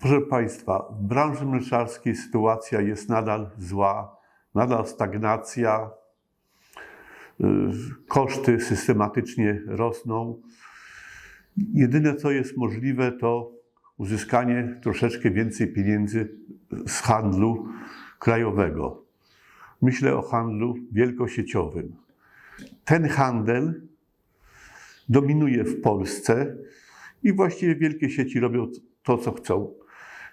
Proszę Państwa, w branży mleczarskiej sytuacja jest nadal zła, nadal stagnacja, y, koszty systematycznie rosną. Jedyne, co jest możliwe, to uzyskanie troszeczkę więcej pieniędzy z handlu krajowego. Myślę o handlu wielkosieciowym. Ten handel dominuje w Polsce i właściwie wielkie sieci robią to, co chcą.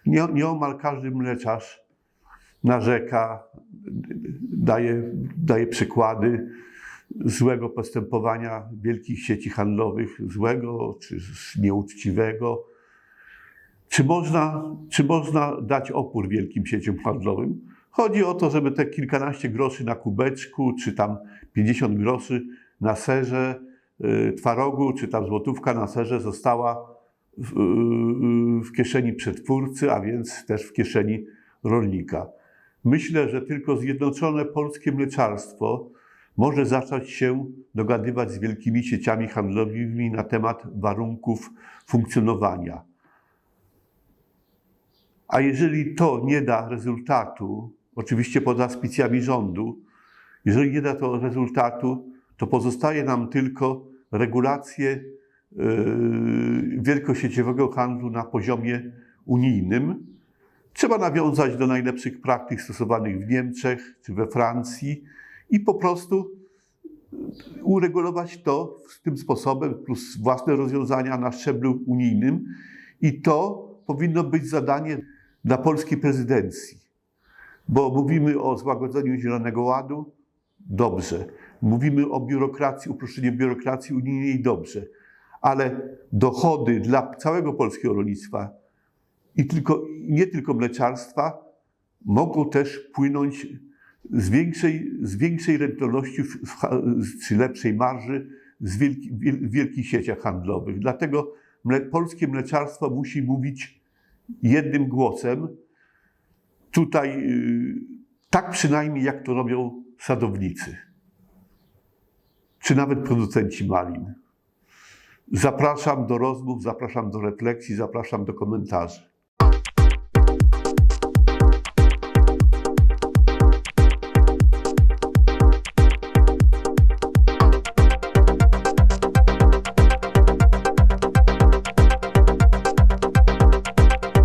Nie, nieomal każdy mleczarz narzeka, daje, daje przykłady złego postępowania wielkich sieci handlowych, złego czy nieuczciwego. Czy można, czy można dać opór wielkim sieciom handlowym? Chodzi o to, żeby te kilkanaście groszy na kubeczku, czy tam 50 groszy na serze y, twarogu, czy tam złotówka na serze została w, w kieszeni przetwórcy, a więc też w kieszeni rolnika. Myślę, że tylko zjednoczone polskie mleczarstwo może zacząć się dogadywać z wielkimi sieciami handlowymi na temat warunków funkcjonowania. A jeżeli to nie da rezultatu, oczywiście pod auspicjami rządu, jeżeli nie da to rezultatu, to pozostaje nam tylko regulacje wielkosieciowego handlu na poziomie unijnym. Trzeba nawiązać do najlepszych praktyk stosowanych w Niemczech czy we Francji i po prostu uregulować to tym sposobem, plus własne rozwiązania na szczeblu unijnym. I to powinno być zadanie dla polskiej prezydencji, bo mówimy o złagodzeniu Zielonego Ładu, dobrze. Mówimy o biurokracji, uproszczeniu biurokracji unijnej, dobrze. Ale dochody dla całego polskiego rolnictwa i tylko, nie tylko mleczarstwa mogą też płynąć z większej, z większej rentowności czy lepszej marży z wielki, wiel, wielkich sieciach handlowych. Dlatego mle, polskie mleczarstwo musi mówić jednym głosem. Tutaj y, tak przynajmniej jak to robią sadownicy, czy nawet producenci malin. Zapraszam do rozmów, zapraszam do refleksji, zapraszam do komentarzy.